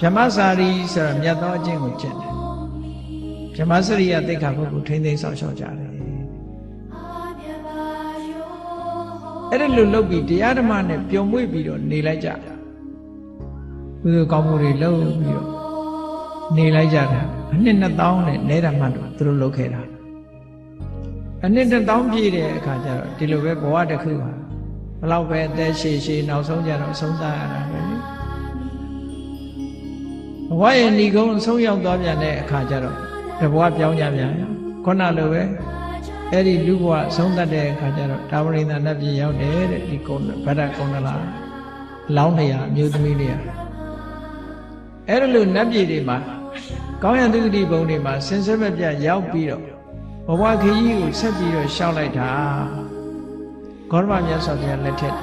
ဗြဟ္မစာရီဆိုတာမြတ်သောအကျင့်ကိုကျင့်တယ်ဗြဟ္မစရိယသိက္ခာပုဂ္ဂိုလ်ထိမ့်သိမ်းဆောင်ရှောက်ကြတယ်အဲ့ဒါလို့လုပ်ပြီးတရားဓမ္မနဲ့ပျော်မွေ့ပြီးတော့နေလိုက်ကြတာကုသိုလ်ကောင်းမှုတွေလုပ်ပြီးတော့နေလိုက်ကြတာအနှစ်2000နဲ့နဲတာမှတော့သူတို့လုပ်ခဲ့တာအနှစ်1000ပြည့်တဲ့အခါကျတော့ဒီလိုပဲဘဝတစ်ခုပါဘလောက်ပဲအသက်ရှည်ရှည်နောက်ဆုံးကြတော့ဆုံးသားရတာပဲလေ ဘဝရဲ့ဏီကုန်းဆုံးရောက်သွားပြန်တဲ့အခါကျတော့တဘဝပြောင်းကြပြန်ရောခုနလိုပဲအဲ့ဒီလူဘဝဆုံးတတ်တဲ့အခါကျတော့တာဝရိန္ဒနတ်ပြည်ရောက်တယ်တဲ့ဒီကုန်းဗဒ္ဒကုန်းလာလောင်းနေရအမျိုးသမီးတွေကအဲ့ဒါလို့နတ်ပြည်တွေမှာကောင်းရန်သူတိဘုံတွေမှာစင်စက်မပြတ်ရောက်ပြီးတော့ဘဝခရီးကိုဆက်ပြီးတော့ရှောက်လိုက်တာဂေါရမမြတ်စွာဘုရားလက်ထက်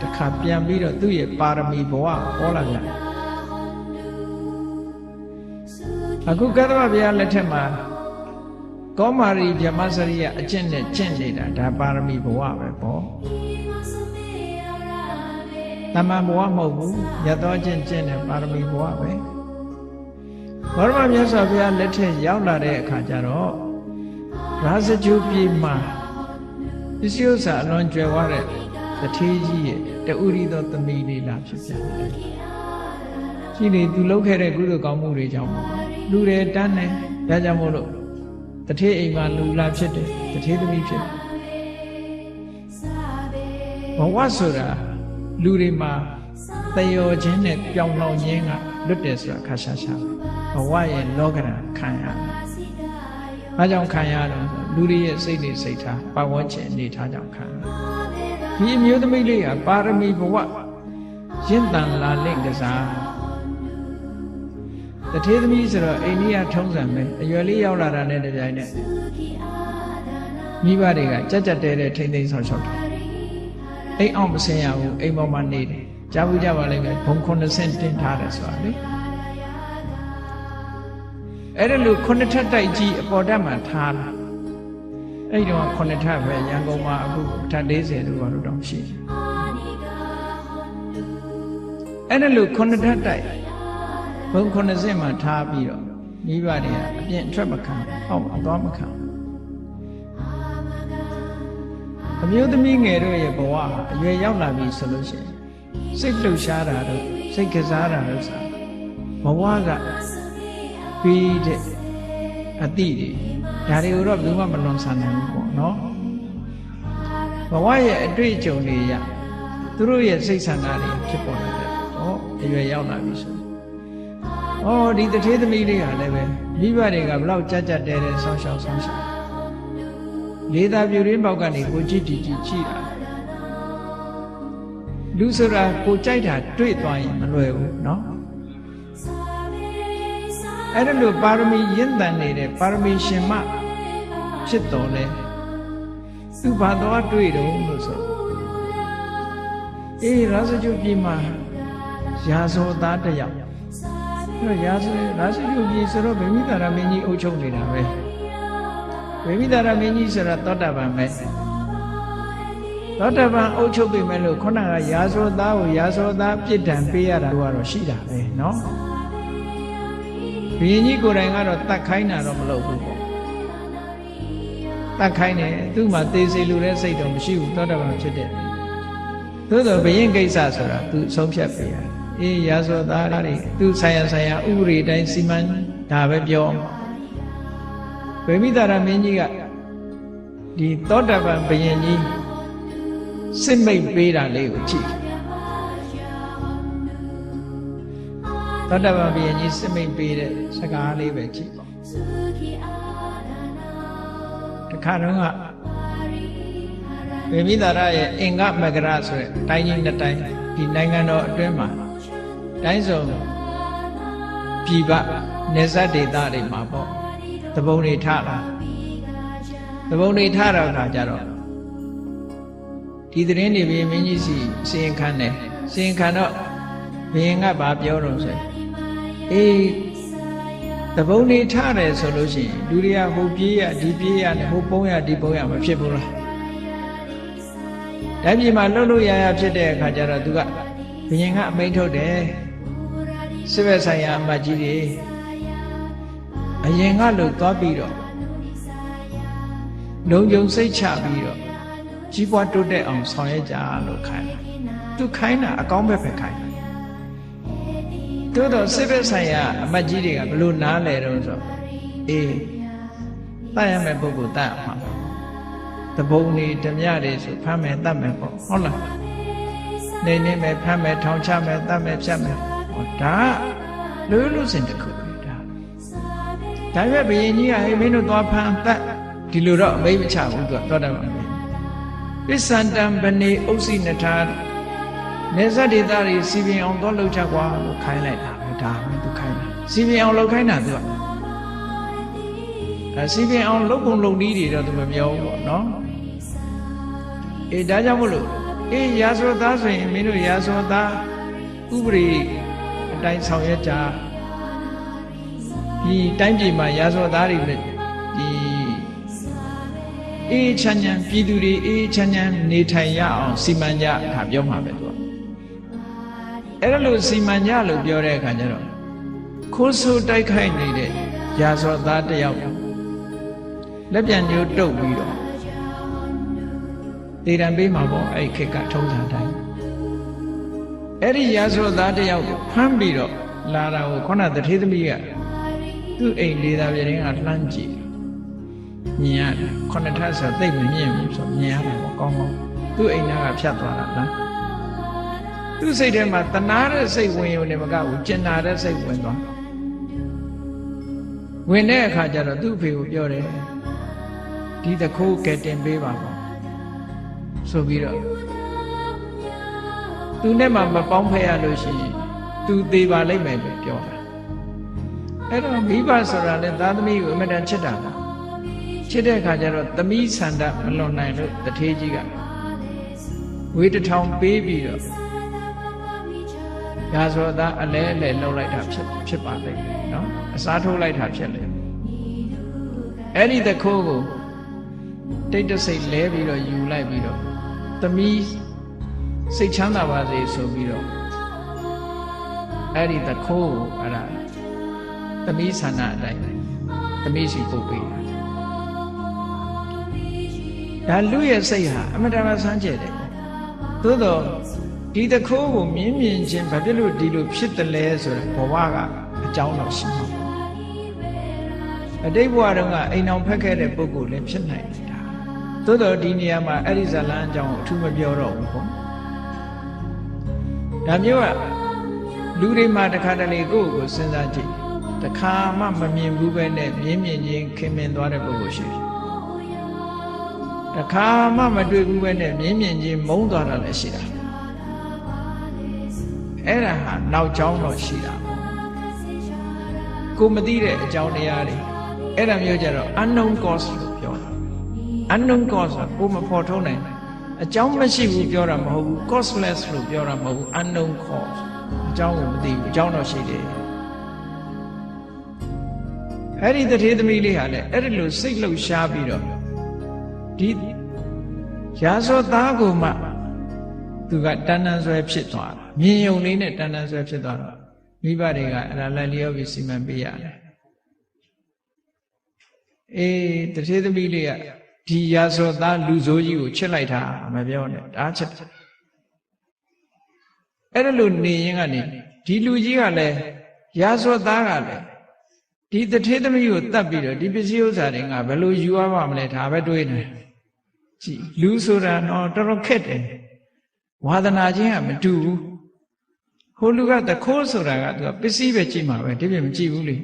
တစ်ခါပြန်ပြီးတော့သူ့ရဲ့ပါရမီဘဝပေါ်လာပြန် အခုကတ္တဗဘုရားလက်ထက်မှာကောမာရီဗြဟ္မစရိယအကျင့်နဲ့ကျင့်နေတာဒါပါရမီဘဝပဲပေါ့တမန်ဘဝမဟုတ်ဘူးရသောကျင့်ကျင့်တဲ့ပါရမီဘဝပဲဘောရမမြတ်စွာဘုရားလက်ထက်ရောက်လာတဲ့အခါကျတော့ရာဇဂျူပြည်မှာပစ္စည်းဥစ္စာအလွန်ကျွယ်ဝတဲ့တထေးကြီးရဲ့တူရီသောသမီးလေးလာဖြစ်ပြန်တယ်ရှိနေသူလုပ်ခဲ့တဲ့ကုသိုလ်ကောင်းမှုတွေကြောင့် လူတွေတန်းတယ်ဒါကြောင့်မို့လို့တထေးအိမ်မှာလူလာဖြစ်တယ်တထေးသမီးဖြစ်ဘဝဆိုတာလူတွေမှာတယောခြင်းနဲ့ပြောင်းလောင်ခြင်းကလွတ်တယ်ဆိုတာခါရှာရှာဘဝရဲ့လောကရန်ခံရတယ်။ဘာကြောင့်ခံရတော့လူတွေရဲ့စိတ်တွေစိတ်ထားပတ်ဝန်းကျင်အနေထားကြောင့်ခံရဒီအမျိုးသမီးလေးကပါရမီဘဝရင့်တန်လာလင့်ကစား တထေးသမီးဆိုတော့အိန္ဒိယထုံးစံပဲအရွယ်လေးရောက်လာတာနဲ့တပြိုင်နက်မိဘတွေကကြက်ကြက်တဲတဲထိမ့်သိမ်းဆောင်ရှောက်တယ်အိမ်အောင်မစင်ရဘူးအိမ်ပေါ်မှာနေတယ်ကြားဘူးကြပါလိမ့်မယ်ဘုံ90တင်ထားတယ်ဆိုတာလေအဲ့ဒါလို့ခုနှစ်ထပ်တိုက်ကြီးအပေါ်တက်မှာထားလာအဲ့ဒီတော့ခုနှစ်ထပ်ပဲရန်ကုန်မှာအခုထပ်40လို့ဘာလို့တောင်ရှိတယ်အဲ့ဒါလို့ခုနှစ်ထပ်တိုက် ဘုံ90မှာထားပြီးတော့မိဘတွေကအပြင်အထွက်မခံဟောက်အသွားမခံအမျိုးသမီးငယ်တို့ရဲ့ဘဝဟာအရွယ်ရောက်လာပြီဆိုလို့ရှိရင်စိတ်လှုပ်ရှားတာတို့စိတ်ကစားတာတို့ဆိုတာဘဝကပြီးတဲ့အတိတွေဒါတွေကိုတော့ဘယ်သူမှမလွန်ဆန်နိုင်ဘူးပေါ့နော်ဘဝရဲ့အတွေ့အကြုံတွေရသူတို့ရဲ့စိတ်ဆန္ဒတွေဖြစ်ပေါ်လာတယ်ဟောအရွယ်ရောက်လာပြီဆို ။အော်ဒီတထေးသမီးလေးဟာလည်းပဲမိဘတွေကဘလောက်ကြက်ကြက်တဲတဲဆောင်းရှောင်းဆောင်းရှောင်းလေးသာပြူရင်းပေါက်ကနေကိုကြည့်တီတီကြည့်တာ။လူဆိုတာကိုကြိုက်တာတွေ့သွားရင်မလွယ်ဘူးနော်။အဲ့ဒါလို့ပါရမီရင့်တန်နေတဲ့ပါရမီရှင်မဖြစ်တော်လဲသူဘာတော်တွေ့တော့လို့ဆိုအေးရာဇကျုပ်ပြည်မှာရာဇောသားတယောက် အဲ့ရာဇရာဇဂုပြည်ဆိုတော့ဗေမိတာရမင်းကြီးအုပ်ချုပ်နေတာပဲဗေမိတာရမင်းကြီးဆိုတာသောတာပန်ပဲသောတာပန်အုပ်ချုပ်ပြီမဲ့လို့ခုနကရာဇောသားကိုရာဇောသားပြစ်ဒဏ်ပေးရတာကတော့ရှိတာပဲเนาะဘုရင်ကြီးကိုယ်တိုင်ကတော့တတ်ခိုင်းတာတော့မလုပ်ဘူးပေါ့တတ်ခိုင်းတယ်သူ့မှာသေစေလူတဲ့စိတ်တော့မရှိဘူးသောတာပန်ဖြစ်တဲ့သို့တော့ဘုရင်ကိစ္စဆိုတာသူဆုံးဖြတ်ပေးရတယ် အေးရာဇောသားတွေသူဆိုင်ရဆိုင်ရဥပဒေတိုင်းစီမံဒါပဲပြောဗေမိတာရမင်းကြီးကဒီသောတာပန်ဘုရင်ကြီးစစ်မိတ်ပေးတာလေးကိုကြည့်သောတာပန်ဘုရင်ကြီးစစ်မိတ်ပေးတဲ့စကားလေးပဲကြည့်ပါတခါတော့ကဗေမိတာရရဲ့အင်္ဂမဂရဆိုတဲ့တိုင်းကြီးနှစ်တိုင်းဒီနိုင်ငံတော်အတွင်းမှာ တိုင်းစုံပြည်ပနေဇတ်ဒေသတွေမှာပေါ့တပုံတွေထလာတပုံတွေထတော့ခါကြတော့ဒီသတင်းတွေဘီမင်းကြီးစီစီရင်ခံတယ်စီရင်ခံတော့ဘယင်ကဘာပြောတော့ဆိုအေးတပုံတွေထတယ်ဆိုလို့ရှိရင်လူတွေကဟိုပြေးရဒီပြေးရနဲ့ဟိုပုံးရဒီပုံးရမဖြစ်ဘူးလားတိုင်းပြည်မှာလှုပ်လို့ရရဖြစ်တဲ့အခါကျတော့သူကဘယင်ကအမိန့်ထုတ်တယ် စစ်ဘက်ဆိုင်ရာအမတ်ကြီးတွေအရင်ကလို့သွားပြီးတော့လုံုံစိတ်ချပြီးတော့ကြီးပွားတိုးတက်အောင်ဆောင်ရွက်ကြလို့ခိုင်းတာသူခိုင်းတာအကောင်းဘက်ပဲခိုင်းတာတိုးတော့စစ်ဘက်ဆိုင်ရာအမတ်ကြီးတွေကဘလို့နားလဲတော့ဆိုအေးတတ်ရမယ့်ပုဂ္ဂိုလ်တတ်အောင်ပါတဘုံနေဓမြတွေဆိုဖမ်းမယ်တတ်မယ်ပေါ့ဟုတ်လားနေနေမယ်ဖမ်းမယ်ထောင်ချမယ်တတ်မယ်ဖြတ်မယ်ဟော ဒါလူလူစင်တစ်ခုပဲဒါဒါပေမဲ့ဘယင်ကြီးကဟေးမင်းတို့သွားဖမ်းတတ်ဒီလိုတော့အမိတ်မချဘူးသူကသောတာပန်ပဲပစ္စန္တံဗနေဥစ္စည်းနထာနေဇတ်ဒေတာတွေစီပင်အောင်သွားလှုပ်ချကွာလို့ခိုင်းလိုက်တာပဲဒါပဲသူခိုင်းတာစီပင်အောင်လှုပ်ခိုင်းတာသူကအဲစီပင်အောင်လှုပ်ပုံလှုပ်နည်းတွေတော့သူမပြောဘူးပေါ့နော်အေးဒါကြောင့်မလို့အေးရာဇဝသားဆိုရင်မင်းတို့ရာဇဝသားဥပရိအ တိုင်းဆောင်ရွက်ကြဒီတိုင်းပြည်မှာရာဇဝသားတွေလည်းဒီအေးချမ်းချမ်းပြည်သူတွေအေးချမ်းချမ်းနေထိုင်ရအောင်စီမံကြဒါပြောမှာပဲသူကအဲ့ဒါလို့စီမံကြလို့ပြောတဲ့အခါကျတော့ခိုးဆိုးတိုက်ခိုက်နေတဲ့ရာဇဝသားတယောက်လက်ပြန်ညိုးတုပ်ပြီးတော့ဒေရန်ပေးမှာပေါ့အဲ့ခေတ်ကထုံးစံတိုင်း အဲ့ဒီရာဇဝသားတယောက်ကိုဖမ်းပြီးတော့လာတာကိုခုနတထေးသမီးကသူ့အိမ်လေးသားပြတင်းကလှမ်းကြည့်မြင်ရတယ်ခုနထပ်ဆိုသိပ်မမြင်ဘူးဆိုမြင်ရတယ်ပေါ့ကောင်းကောင်းသူ့အိမ်သားကဖြတ်သွားတာလားသူ့စိတ်ထဲမှာတနာတဲ့စိတ်ဝင်ရုံနဲ့မကဘူးကျင်နာတဲ့စိတ်ဝင်သွားဝင်တဲ့အခါကျတော့သူ့အဖေကိုပြောတယ်ဒီတခိုးကဲတင်ပေးပါပေါ့ဆိုပြီးတော့ သူနဲ့မှမပေါင်းဖက်ရလို့ရှိရင်သူသေးပါလိမ့်မယ်ပဲပြောတာအဲ့တော့မိဘဆိုတာလဲသားသမီးကိုအမတန်ချစ်တာပါချစ်တဲ့အခါကျတော့သမီးဆန္ဒမလွန်နိုင်လို့တထေးကြီးကဝေးတစ်ထောင်ပေးပြီးတော့ရာဇဝသားအလဲအလဲလှုပ်လိုက်တာဖြစ်ဖြစ်ပါလိမ့်မယ်နော်အစားထိုးလိုက်တာဖြစ်လေအဲ့ဒီတခိုးကိုတိတ်တဆိတ်လဲပြီးတော့ယူလိုက်ပြီးတော့သမီး စိတ်ချမ်းသာပါစေဆိုပြီးတော့အဲ့ဒီတခိုးကိုအဲ့ဒါသမီးဆန္ဒအတိုင်းသမီးစီပုတ်ပေးတာဒါလူရဲ့စိတ်ဟာအမတန်ဆန်းကျက်တယ်သို့တော့ဒီတခိုးကိုမြင်းမြင်ချင်းဘာဖြစ်လို့ဒီလိုဖြစ်တယ်လဲဆိုတော့ဘဝကအကြောင်းတော့ရှိမှာအတိတ်ဘဝတုန်းကအိမ်အောင်ဖက်ခဲ့တဲ့ပုဂ္ဂိုလ်လည်းဖြစ်နိုင်တယ်ဒါသို့တော့ဒီနေရာမှာအဲ့ဒီဇလန်းအကြောင်းအထူးမပြောတော့ဘူးပေါ့ ဒါမျိုးကလူတွေမှာတခါတလေကိုယ့်ကိုစဉ်းစားကြည့်တခါမှမမြင်ဘူးပဲနဲ့မြင်းမြင်ချင်းခင်မင်သွားတဲ့ပုဂ္ဂိုလ်ရှိတယ်တခါမှမတွေ့ဘူးပဲနဲ့မြင်းမြင်ချင်းမုန်းသွားတာလည်းရှိတာအဲ့ဒါဟာနောက်ကြောင်းတော့ရှိတာကိုမသိတဲ့အကြောင်းတရားတွေအဲ့ဒါမျိုးကြတော့ unknown cause လို့ပြောတာ unknown cause ကကိုမဖော်ထုတ်နိုင် အကြောင်းမရှိဘူးပြောတာမဟုတ်ဘူး causeless လို့ပြောတာမဟုတ်ဘူး unknown cause အကြောင်းကိုမသိဘူးအကြောင်းတော့ရှိတယ်အဲ့ဒီတထေးသမီးလေးဟာလည်းအဲ့ဒီလိုစိတ်လှုပ်ရှားပြီးတော့ဒီရာဇောသားကိုမှသူကတဏ္ဍဆွဲဖြစ်သွားတာမြင်ယုံလေးနဲ့တဏ္ဍဆွဲဖြစ်သွားတော့မိဘတွေကအဲ့ဒါလည်းလျောပြီးစီမံပေးရတယ်အေးတထေးသမီးလေးက ဒီရာဇောသားလူဆိုးကြီးကိုချစ်လိုက်တာမပြောနဲ့ဒါချစ်တယ်အဲ့ဒါလို့နေရင်ကနေဒီလူကြီးကလည်းရာဇောသားကလည်းဒီတထေးသမီးကိုတတ်ပြီးတော့ဒီပစ္စည်းဥစ္စာတွေကဘယ်လိုယူရပါမလဲဒါပဲတွေးနေကြည်လူဆိုတာတော့တော်တော်ခက်တယ်ဝါသနာချင်းကမတူဘူးဟိုလူကတခိုးဆိုတာကသူကပစ္စည်းပဲကြည့်မှာပဲဒီပြင်မကြည့်ဘူးလေ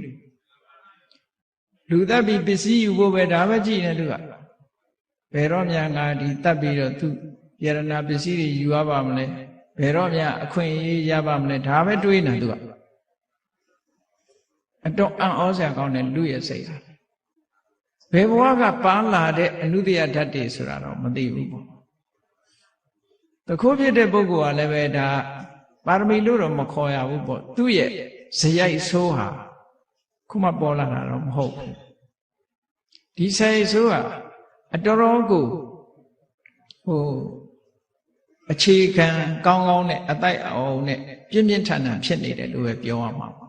လူတက်ပြီးပစ္စည်းယူဖို့ပဲဒါပဲကြည့်နေသူက ဘယ်တော့မှငါဒီတက်ပြီးတော့သူယရနာပစ္စည်းတွေယူရပါမလဲဘယ်တော့မှအခွင့်အရေးရပါမလဲဒါပဲတွေးနေသူကအတော့အံ့ဩစရာကောင်းတဲ့လူရဲ့စိတ်ဟာဘယ်ဘဝကပန်းလာတဲ့အနုတ္တယဓာတ်တွေဆိုတာတော့မသိဘူးပေါ့တခိုးဖြစ်တဲ့ပုဂ္ဂိုလ်ကလည်းပဲဒါပါရမီလို့တော့မခေါ်ရဘူးပေါ့သူ့ရဲ့ဇယိုက်ဆိုးဟာခုမှပေါ်လာတာတော့မဟုတ်ဘူးဒီဇယိုက်ဆိုးဟာ အတော်တော်ကိုဟိုအခြေခံကောင်းကောင်းနဲ့အတိုက်အောင်နဲ့ပြင်းပြင်းထန်ထန်ဖြစ်နေတယ်လို့ပဲပြောရမှာပါ